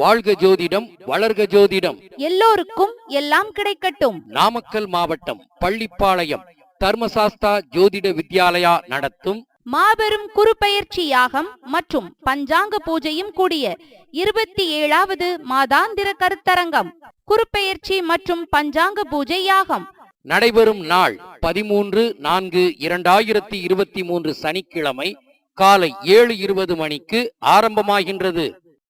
வாழ்க ஜோதிடம் வளர்க ஜோதிடம். எல்லோருக்கும் எல்லாம் கிடைக்கட்டும். நாமக்கல் மாவட்டம் பள்ளிப்பாளையம் தர்மசாஸ்தா ஜோதிட வித்யாலயா நடத்தும். மாபெரும் குருபெயர்ச்சி யாகம் மற்றும் பஞ்சாங்க பூஜையும் கூடிய இருபத்தி ஏழாவது மாதாந்திர கருத்தரங்கம் குருபெயர்ச்சி மற்றும் பஞ்சாங்க பூஜை யாகம். நடைபெறும் நாள் பதிமூன்று நான்கு இரண்டாயிரத்தி இருபத்தி மூன்று சனிக்கிழமை காலை ஏழு இருபது மணிக்கு ஆரம்பமாகின்றது.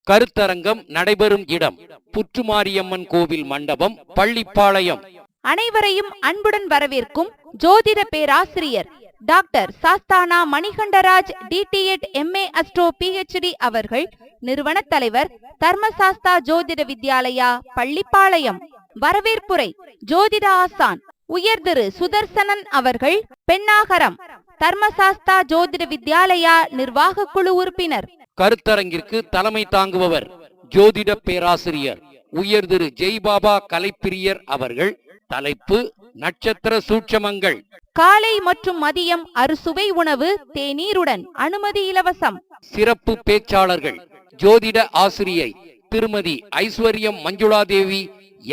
கருத்தரங்கம் நடைபெறும் இடம். புற்றுமாரியம்மன் கோவில் மண்டபம் பள்ளிப்பாளையம். அனைவரையும் அன்புடன் வரவேற்கும் ஜோதிட பேராசிரியர் doctor Sasthana Manikandaraj DTEd MA astro PhD அவர்கள் நிறுவன தலைவர் தர்மசாஸ்தா ஜோதிட வித்யாலயா பள்ளிப்பாளையம். வரவேற்புரை ஜோதிட ஆசான் உயர் திரு சுதர்சனன் அவர்கள் பெண்ணாகரம் தர்மசாஸ்தா ஜோதிட வித்யாலயா நிர்வாக குழு உறுப்பினர். கருத்தரங்கிற்கு தலைமை தாங்குபவர் ஜோதிட பேராசிரியர் உயர் திரு ஜெய்பாபா கலைப்பிரியர் அவர்கள். தலைப்பு நட்சத்திர சூட்சமங்கள். காலை மற்றும் மதியம் அறுசுவை உணவு தேநீருடன் அனுமதி இலவசம். சிறப்பு பேச்சாளர்கள் ஜோதிட ஆசிரியை திருமதி Aishwaryam Manjula Devi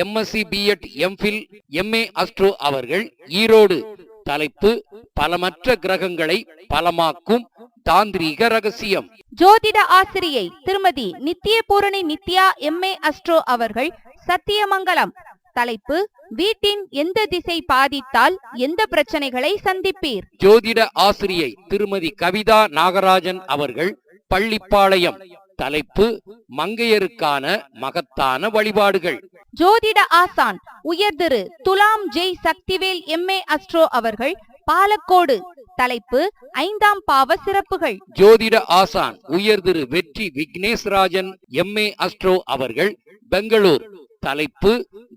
MSc BEd MPhil MA astro அவர்கள் ஈரோடு. தலைப்பு பலமற்ற கிரகங்களை பலமாக்கும் தாந்திரீக ரகசியம். ஜோதிட ஆசிரியை திருமதி நித்திய பூரணி நித்யா எம்ஏ அஸ்ட்ரோ அவர்கள் சத்தியமங்கலம். தலைப்பு வீட்டின் எந்த திசை பாதித்தால் எந்த பிரச்சனைகளை சந்திப்பீர்? ஜோதிட ஆசிரியை திருமதி கவிதா நாகராஜன் அவர்கள் பள்ளிப்பாளையம். தலைப்பு மங்கையருக்கான மகத்தான வழிபாடுகள். ஜோதிட ஆசான் உயர் திரு துலாம் ஜெய் சக்திவேல் எம்ஏ அஸ்ட்ரோ அவர்கள் பாலக்கோடு தலைப்பு ஐந்தாம் பாவ சிறப்புகள். ஜோதிட ஆசான் உயர் திரு வெற்றி விக்னேஸ்ராஜன் எம்ஏ அஸ்ட்ரோ அவர்கள் பெங்களூர். தலைப்பு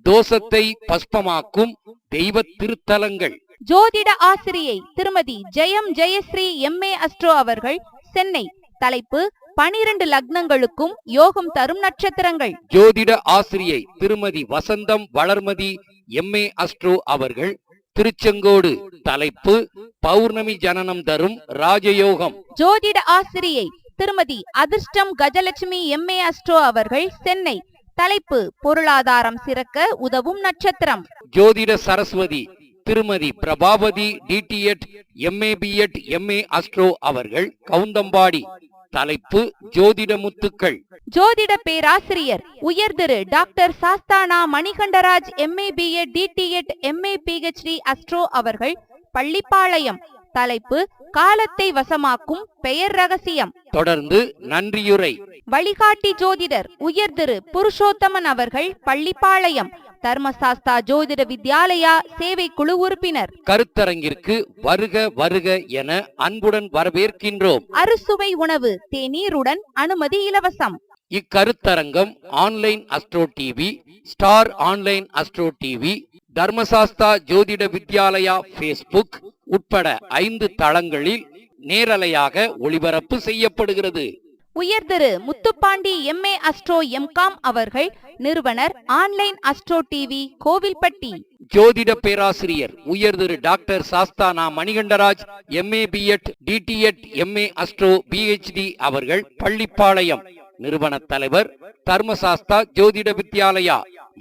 தோஷத்தை பஸ்பமாக்கும் தெய்வ திருத்தலங்கள். ஜோதிட ஆசிரியை திருமதி ஜெயம் ஜெயஸ்ரீ எம்ஏ அஸ்ட்ரோ அவர்கள் சென்னை. தலைப்பு பனிரெண்டு லக்னங்களுக்கும் யோகம் தரும் நட்சத்திரங்கள். ஜோதிட ஆசிரியை திருமதி வசந்தம் வளர்மதி எம்ஏ அஸ்ட்ரோ அவர்கள் திருச்செங்கோடு தலைப்பு பௌர்ணமி ஜனனம் தரும் ராஜயோகம். ஜோதிட ஆசிரியை திருமதி அதிர்ஷ்டம் கஜலட்சுமி எம்ஏ அஸ்ட்ரோ அவர்கள் சென்னை. தலைப்பு பொருளாதாரம் சிறக்க உதவும் நட்சத்திரம். ஜோதிட சரஸ்வதி திருமதி Prabhavathi DTEd MA BEd MA astro அவர்கள் கவுந்தம்பாடி தலைப்பு ஜோதிட முத்துக்கள் ஜோதிட பேராசிரியர் உயர் திரு doctor Sasthana Manikandaraj MA BEd DTEd MA PhD astro அவர்கள் பள்ளிப்பாளையம். தலைப்பு காலத்தை வசமாக்கும் பெயர் ரகசியம். தொடர்ந்து நன்றியுரை. வழிகாட்டி ஜோதிடர் உயர் திரு புருஷோத்தமன் அவர்கள் பள்ளிப்பாளையம். தர்மசாஸ்தா ஜோதிட வித்யாலயா சேவை குழு உறுப்பினர். கருத்தரங்கிற்கு வருக வருக என அன்புடன் வரவேற்கின்றோம். அறுசுவை உணவு தேநீருடன் அனுமதி இலவசம். இக்கருத்தரங்கம் online astro TV star online astro TV Dharmasastha Jothida Vidyalaya Facebook உட்பட ஐந்து தளங்களில் நேரலையாக ஒளிபரப்பு செய்யப்படுகிறது. உயர் திரு முத்துப்பாண்டி எம்ஏ அஸ்ட்ரோ எம்காம் அவர்கள் நிறுவனர் ஆன்லைன் அஸ்ட்ரோ டிவி கோவில்பட்டி. ஜோதிட பேராசிரியர் உயர் திரு doctor Sasthana Manikandaraj MA BEd DTEd MA astro PhD அவர்கள் பள்ளிப்பாளையம். நிறுவன தலைவர் தர்மசாஸ்தா ஜோதிட வித்யாலயா.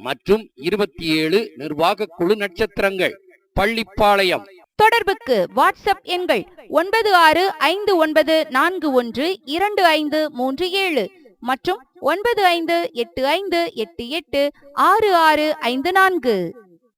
மற்றும் இருபத்தி ஏழு நிர்வாக குழு நட்சத்திரங்கள். பள்ளிப்பாளையம். தொடர்புக்கு வாட்ஸ்அப் எண்கள் ஒன்பது ஆறு ஐந்து ஒன்பது நான்கு ஒன்று இரண்டு ஐந்து மூன்று ஏழு மற்றும் ஒன்பது ஐந்து எட்டு ஐந்து எட்டு எட்டு ஆறு ஆறு ஐந்து நான்கு.